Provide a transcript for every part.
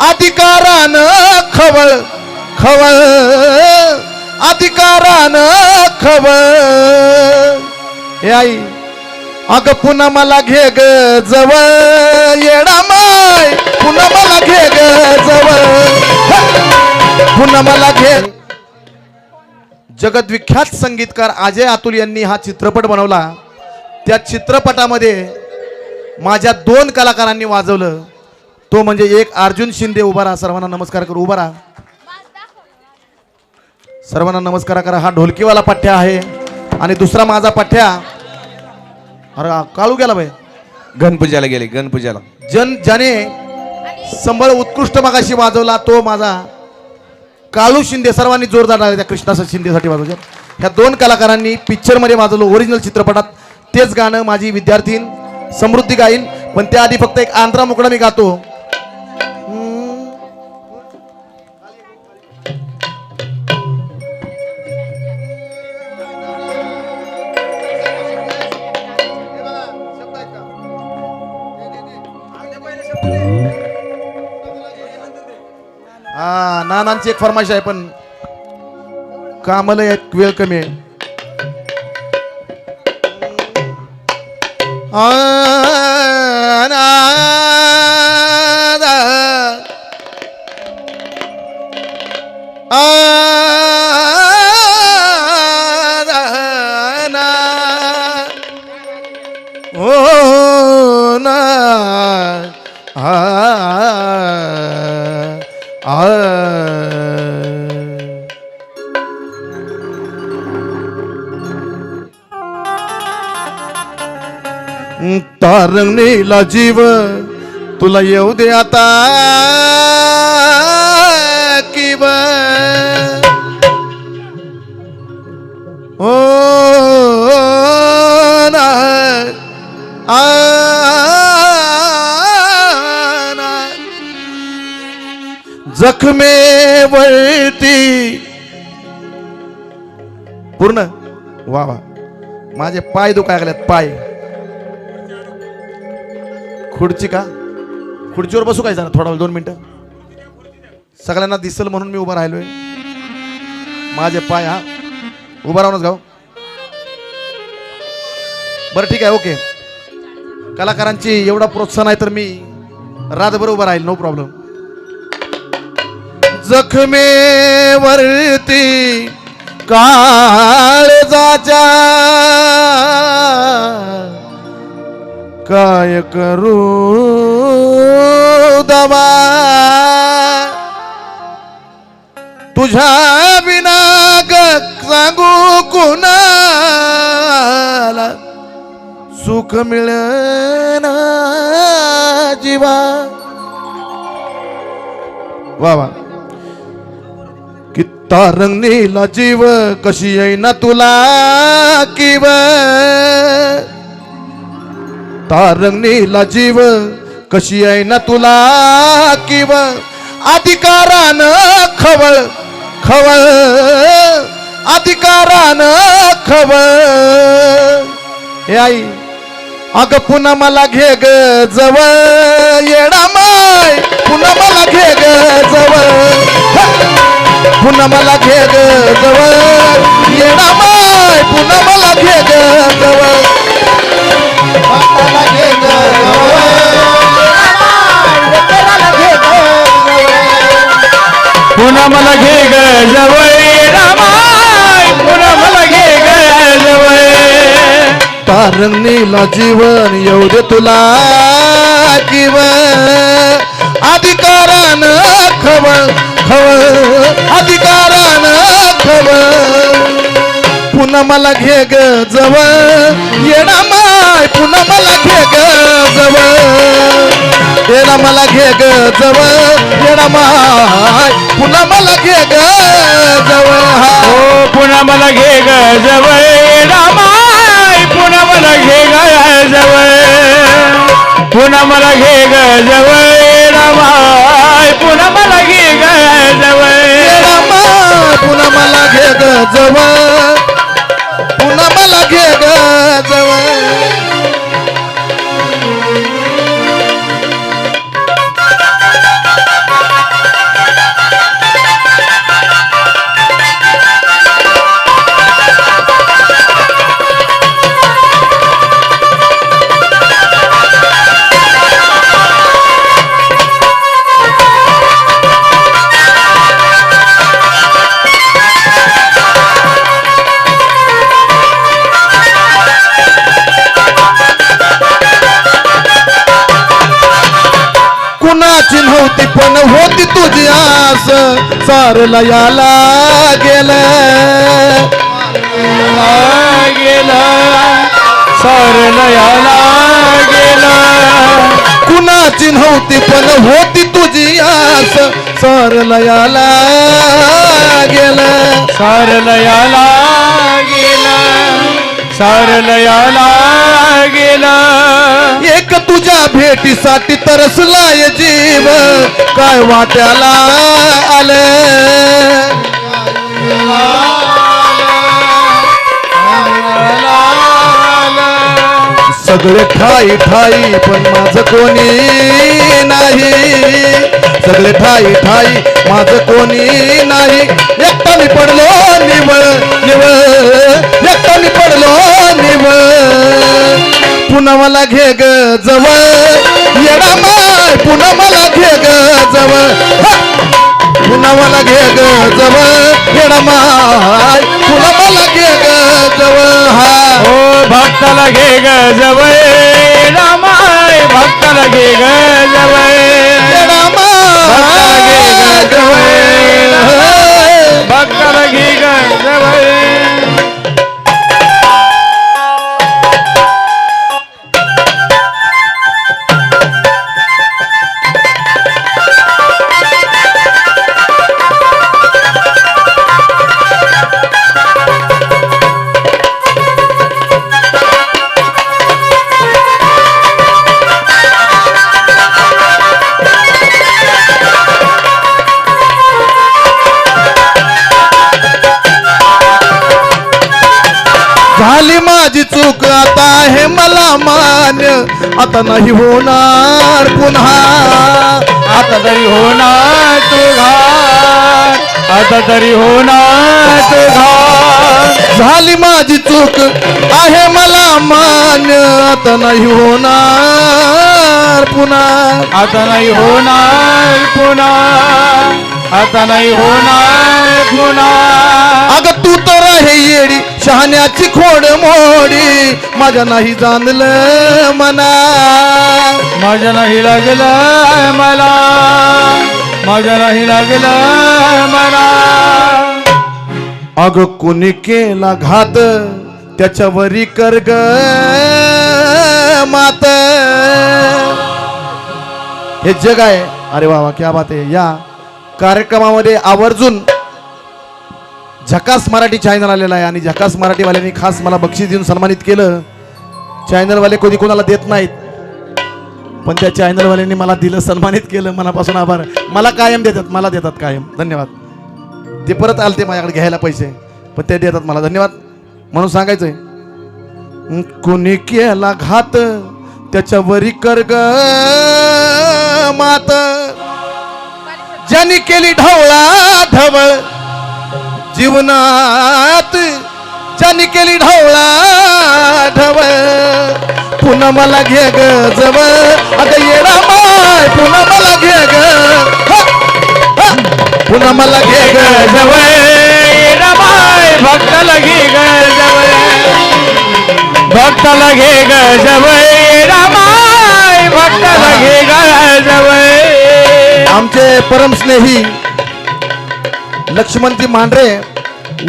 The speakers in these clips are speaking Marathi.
अधिकारानं खवळ खवळ. अधिकारानं खवळ. हे आई अग पुन्हा मला घे ग जवळ. येडा माय पुन्हा मला घे ग जवळ. पुन्हा मला घे. जगद्विख्यात संगीतकार अजय अतुल यांनी हा चित्रपट बनवला. त्या चित्रपटामध्ये माझ्या दोन कलाकारांनी वाजवलं. तो म्हणजे एक अर्जुन शिंदे उभा राहा सर्वांना नमस्कार करू उभा राहा. सर्वांना नमस्कार करा हा ढोलकीवाला पठ्या आहे. आणि दुसरा माझा पठ्या अरे काळू गेला बाई. गणपूजाला गेले गणपूजाला. जन ज्याने संबळ उत्कृष्ट मागाशी वाजवला तो माझा काळू शिंदे सर्वांनी जोरदार टाळ्या त्या कृष्णा शिंदेसाठी वाजवल्या ह्या दोन कलाकारांनी पिक्चरमध्ये वाजवलं ओरिजिनल चित्रपटात. तेच गाणं माझी विद्यार्थीन समृद्धी गाईन पण त्याआधी फक्त एक आंध्रा मुकडा मी गातो. नानांची एक फरमाईश आहे पण कामाला एक वेळ कमी आहे आ, ना, दा. ना. तारंगणीला जीव. तुला येऊ दे आता किव. ओ ना. आ, ना. जखमेवरती पूर्ण. वा वा. माझे पाय दुखायला लागलेत पाय. खुर्ची का? खुर्चीवर बसू काय जरा? थोडा दोन मिनिटं. सगळ्यांना दिसल म्हणून मी उभा राहिलोय. माझे पाय हा. उभा राहूनच गाव बरं ठीक आहे ओके. कलाकारांची एवढा प्रोत्साहन आहे तर मी रातभर उभा राहील नो प्रॉब्लेम. जखमेवरती काळजाच्या काय करू दवा तुझ्या विना सांगू कुणाला सुख मिळना जीवा वा वा कि तारंगणीला जीव कशी येईना तुला किव तारंगणीला जीव कशी आहे ना तुला किव? अधिकारानं खवळ खवळ. अधिकारानं खवळ. हे आई अग पुन्हा मला घे ग जवळ. येडा माय पुन्हा मला घे ग जवळ. पुन्हा मला घे ग जवळ. येडा माय पुन्हा मला घे ग मला घे ग जवळ पुन्हा मला घे ग जवळ तारणीला जीवन येऊ दे तुला जीव अधिकारान खवळ खवळ. अधिकारान खवळ. पुन्हा मला घे ग जवळ. येणा येणा मला घे ग जवळ. येणा माय. पुन्हा मला घे ग जवळ. हा पुन्हा मला घे ग जवळ. रामाय पुन्हा मला घे ग जवळ. पुन्हा मला घे ग जवळ. रामाय पुन्हा मला घे ग जवळ. रामा पुन्हा मला घे ग जवळ. पुन्हा मला घे ग जवळ. सारला याला गेलं गेला सरलयाला गेला कुणाची नव्हती पण होती तुझी आस. सारला याला गेलं सरलयाला गेला सरलयाला गेला. एक तुझ्या भेटीसाठी तरसलाय जीव. काय वाट्याला आलं? सगळे ठाई ठाई पण माझं कोणी नाही. सगळे ठाई ठाई माझं कोणी नाही. एकटा मी पडलो निवळ निवळ. एकटा मी पडलो निवळ. पुन्हा मला घे ग जवळ. येडा माय पुन्हा मला घे ग जवळ. पुन्हा मला घे ग जवळ. येडा माय पुन्हा मला घे ग जवळ. हा. हो भक्ताला घे ग जवळ. माय भक्ताला घे ग आहे मला मान्य आता नाही होणार पुन्हा. आता तरी होणार तू घाट आता तरी होणार तू घाट झाली माझी चूक आहे मला मान्य आता नाही होणार पुन्हा. आता नाही होणार पुन्हा. आता नाही होणार पुन्हा. अग तू तर आहे येडी. शहाण्याची खोड मोडी माझ्या नाही जाणलं मना. माझ्या नाही लागलं मला. माझ्या नाही लागलं मला. अग कुणी केला घात त्याच्यावरी कर ग मात. हे जग आहे. अरे वा क्या बात आहे. या कार्यक्रमामध्ये आवर्जून झकास मराठी चॅनल आलेला आहे. आणि झकास मराठीवाल्यांनी खास मला बक्षीस देऊन सन्मानित केलं. चॅनलवाले कधी कोणाला देत नाहीत. पण त्या चॅनलवाल्यांनी मला दिलं सन्मानित केलं. मनापासून आभार. मला कायम देतात. मला देतात कायम. धन्यवाद. ते परत आलते माझ्याकडे घ्यायला पैसे. पण ते देतात मला. धन्यवाद. म्हणून सांगायचंय हं, कोणी केला घात? त्याच्यावरी कर ग मात? ज्यांनी केली ढवळा ढवळ जीवनात ज्याने केली ढवळा ढव पुन्हा मला घे ग जवळ. आता येडा माय पुन्हा मला घे ग. पुन्हा मला घे ग जवळ. जवळ रमाय भक्ताला घे ग जवळ. भक्ताला घे ग जवळ. रमाय भक्ताला घे ग जवळ. आमचे परमस्नेही लक्ष्मणजी मांढरे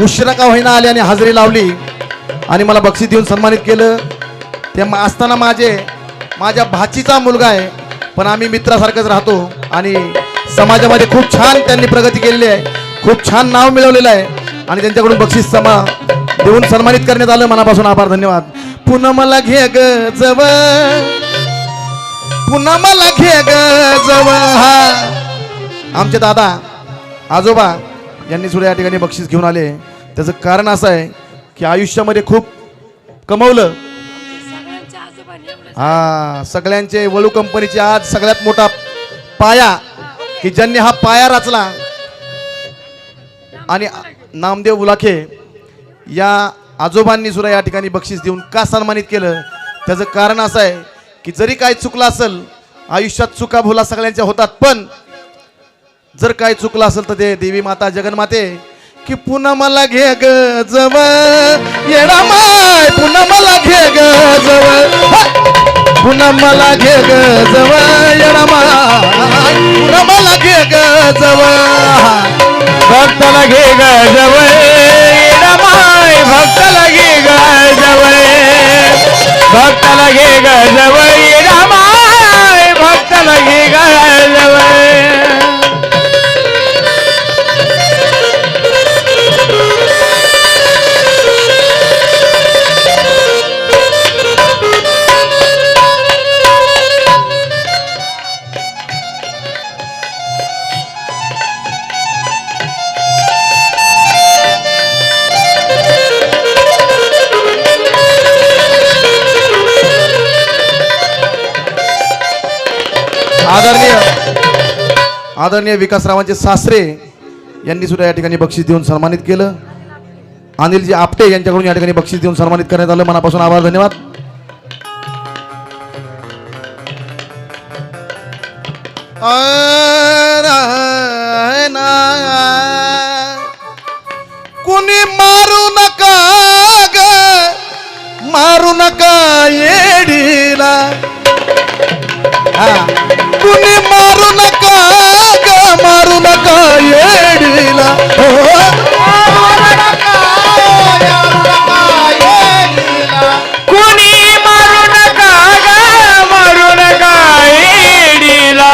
उशिरा का होईना आले आणि हजेरी लावली आणि मला बक्षीस देऊन सन्मानित केलं. ते असताना माझे माझ्या भाचीचा मुलगा आहे पण आम्ही मित्रासारखंच राहतो आणि समाजामध्ये खूप छान त्यांनी प्रगती केलेली आहे. खूप छान नाव मिळवलेलं आहे आणि त्यांच्याकडून बक्षीस समा देऊन सन्मानित करण्यात आलं. मनापासून आभार धन्यवाद. पुन्हा मला घे ग जवळ. पुन्हा मला घे ग जवळ. हा. आमचे दादा आजोबा यांनी सुद्धा या ठिकाणी बक्षीस घेऊन आले. त्याचं कारण असं आहे की आयुष्यामध्ये खूप कमवलं. हा सगळ्यांचे वळू कंपनीचे आज सगळ्यात मोठा पाया की ज्यांनी हा पाया रचला. आणि नामदेव उलाखे या आजोबांनी सुद्धा या ठिकाणी बक्षीस देऊन का सन्मानित केलं? त्याचं कारण असं आहे की जरी काय चुकलं असेल आयुष्यात चुका भुला सगळ्यांच्या होतात पण जर काय चुकलं असेल तर ते देवी माता जगन्माते की पुन्हा मला घे ग जवळ. येडा माय पुन्हा मला घे ग जवळ. पुन्हा मला घे ग जवळ येडामाय पुन्हा मला घे ग जवळ. भक्ताला घे ग जवळ. रमाय भक्ताला घे ग जवळ. भक्ताला घे ग जवळ. आदरणीय आदरणीय विकासरावांचे सासरे यांनी सुद्धा या ठिकाणी बक्षीस देऊन सन्मानित केलं. अनिलजी आपटे यांच्याकडून या ठिकाणी बक्षीस देऊन सन्मानित करण्यात आलं. मनापासून आभार धन्यवाद. कुणी मारू नका ग मारू नका येडीला. कुणी मारू नका का मारू नका येडीला. हो. कुणी मारू नका ग मारू नका येडीला.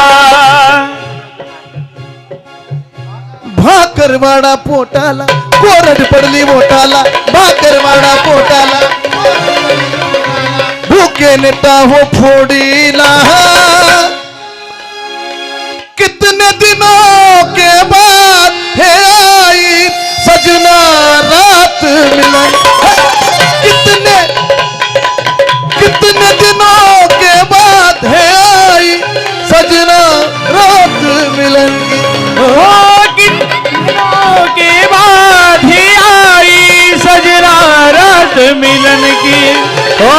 भाकरवाडा पोटाला कोरड पडली मोठाला. भाकरवाडा पोटाला. भूके हो फोडीला कितने दिनों के बाद है आई सजना रात मिलन कितने कितने दिनों के बाद है आई सजना रात कितनों के बाद आई सजना रात मिलन की। हो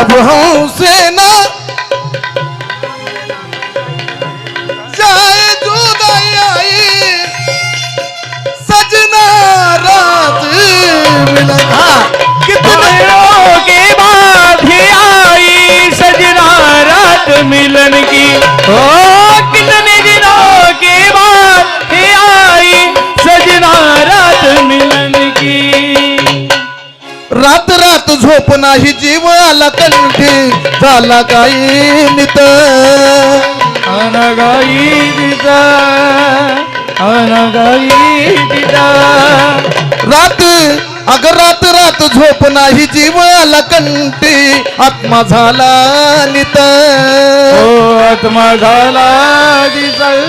अब हमसे झोप नाही जीव आला कंठी झाला काही नित. अनगाई दिदा अनगाई दिदा रात अग रात रात झोप नाही जीव आला कंठी आत्मा झाला नित. आत्मा झाला दिसल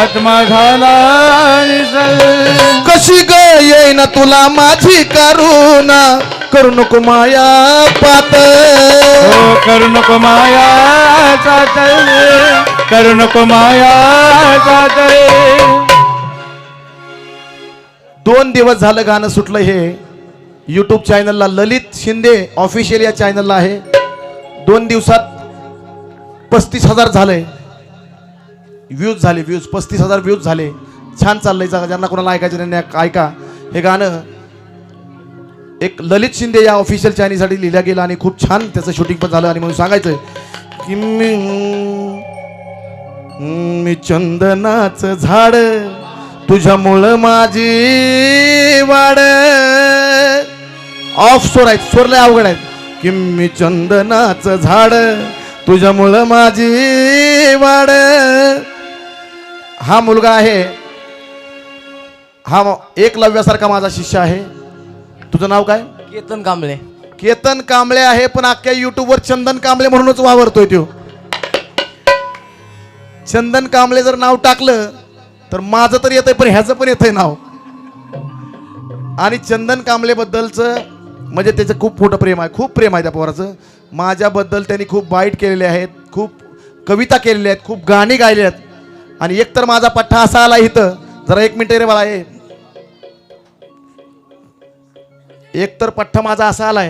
आत्मा झाला दिसल कशी ग येईना तुला माझी करुणा? करू नको माया पात. हो करू नको माया चातल करू नको माया चातल दोन दिवस झालं गाणं सुटलं हे. यूट्यूब चॅनलला ललित शिंदे ऑफिशियल या चॅनलला आहे. दोन दिवसात पस्तीस हजार झालंय. व्ह्यूज झाले व्ह्यूज पस्तीस हजार व्ह्यूज झाले. छान चाललंय. ज्यांना कोणाला ऐकायचं त्यांनी ऐका. हे गाणं एक ललित शिंदे या ऑफिशियल चॅनीसाठी लिहिलं गेलं आणि खूप छान त्याचं शूटिंग पण झालं आणि म्हणून सांगायचं की मी मी चंदनाचं झाड तुझ्यामुळं माझी वाड. ऑफ स्वर आहेत सोर लय अवघड आहेत. की मी चंदनाचं झाड तुझ्यामुळं माझी वाड. हा मुलगा आहे हा एकलव्यासारखा माझा शिष्य आहे. तुझं नाव काय? केतन कांबळे. केतन कांबळे आहे पण अख्ख्या युट्यूबवर चंदन कांबळे म्हणूनच वावरतोय तो चंदन कांबळे जर नाव टाकलं तर माझं तर येतंय पण ह्याचं पण येतंय नाव. आणि चंदन कांबळे बद्दलचं म्हणजे त्याचं खूप मोठं प्रेम आहे खूप प्रेम आहे त्या पोराचं. माझ्याबद्दल त्यांनी खूप बाईट केलेले आहेत खूप कविता केलेल्या आहेत खूप गाणी गायली आहेत. आणि एक तर माझा पठ्ठा असा आला इथं जरा एक मिनिट रे मला ये एक तर पठ्ठा माझा असा आलाय.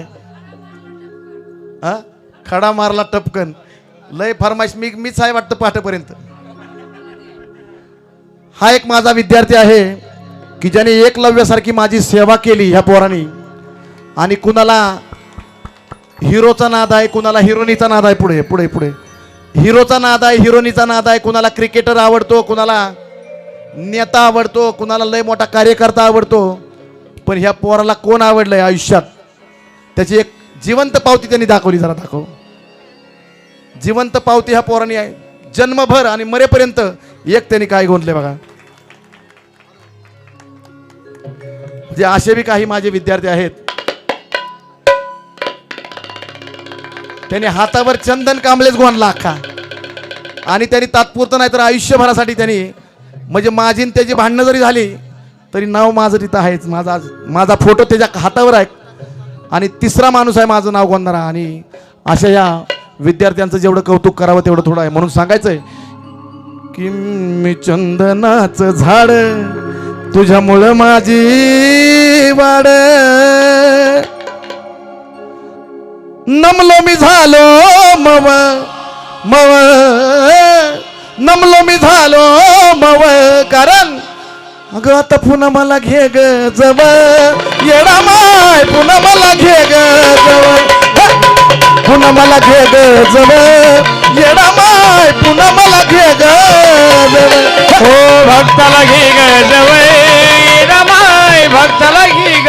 हा? खडा मारला टपकन. लय फरमाईश मी मीच आहे वाटतं पहाटेपर्यंत. हा एक माझा विद्यार्थी आहे की ज्याने एकलव्यासारखी माझी सेवा केली ह्या पोरांनी. आणि कुणाला हिरोचा नाद आहे कुणाला हिरोनीचा नाद आहे पुढे पुढे पुढे. हिरोचा नाद आहे हिरोनीचा नाद आहे कुणाला क्रिकेटर आवडतो कुणाला नेता आवडतो कुणाला लय मोठा कार्यकर्ता आवडतो. पण ह्या पोराला कोण आवडलंय आयुष्यात? त्याची एक जिवंत पावती त्यांनी दाखवली जरा दाखव. जिवंत पावती ह्या पोराने आहे. जन्मभर आणि मरेपर्यंत एक त्यांनी काय गोंधले बघा. जे असे बी काही माझे विद्यार्थी आहेत त्यांनी हातावर चंदन कांबलेच गोंधला अख्खा. आणि त्यांनी तात्पुरतं नाही तर आयुष्यभरासाठी त्यांनी म्हणजे माझी आणि त्याची भांडणं जरी झाली तरी नाव माझं तिथं आहेच. माझा माझा फोटो त्याच्या हातावर आहे. आणि तिसरा माणूस आहे माझं नाव गोंधणारा आणि अशा या विद्यार्थ्यांचं जेवढं कौतुक करावं तेवढं थोडं आहे. म्हणून सांगायचंय की मी चंदनाचं झाड तुझ्यामुळं माझी वाड नमलो मी झालो मव मव. नमलो मी झालो मव. कारण अगं आता पुन्हा मला घे ग जव येडा माय पुन्हा मला घे ग जव पुन्हा मला घे ग जव येडा माय पुन्हा मला घे ग जव हो. भक्ताला घे ग जवळ. रमाय भक्ताला घे ग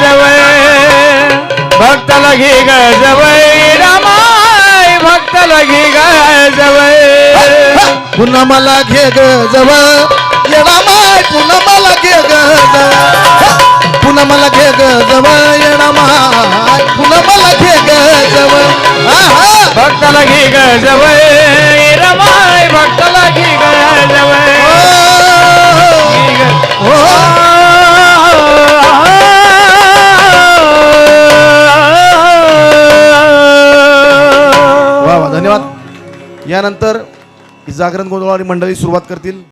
जवळ. भक्ताला घे ग जवळ. रमाय भक्ताला घे ग जवळ. पुन्हा मला घे ग जव येडा माय पुन्हा मला घे ग पुन्हा मला घे ग जव येडा माय पुन्हा मला घे ग भक्ताला घे ग जवळ रमाय भक्ताला घे ग जवळ. वा धन्यवाद. यानंतर जागरण गोंधळवाडी मंडळी सुरुवात करतील.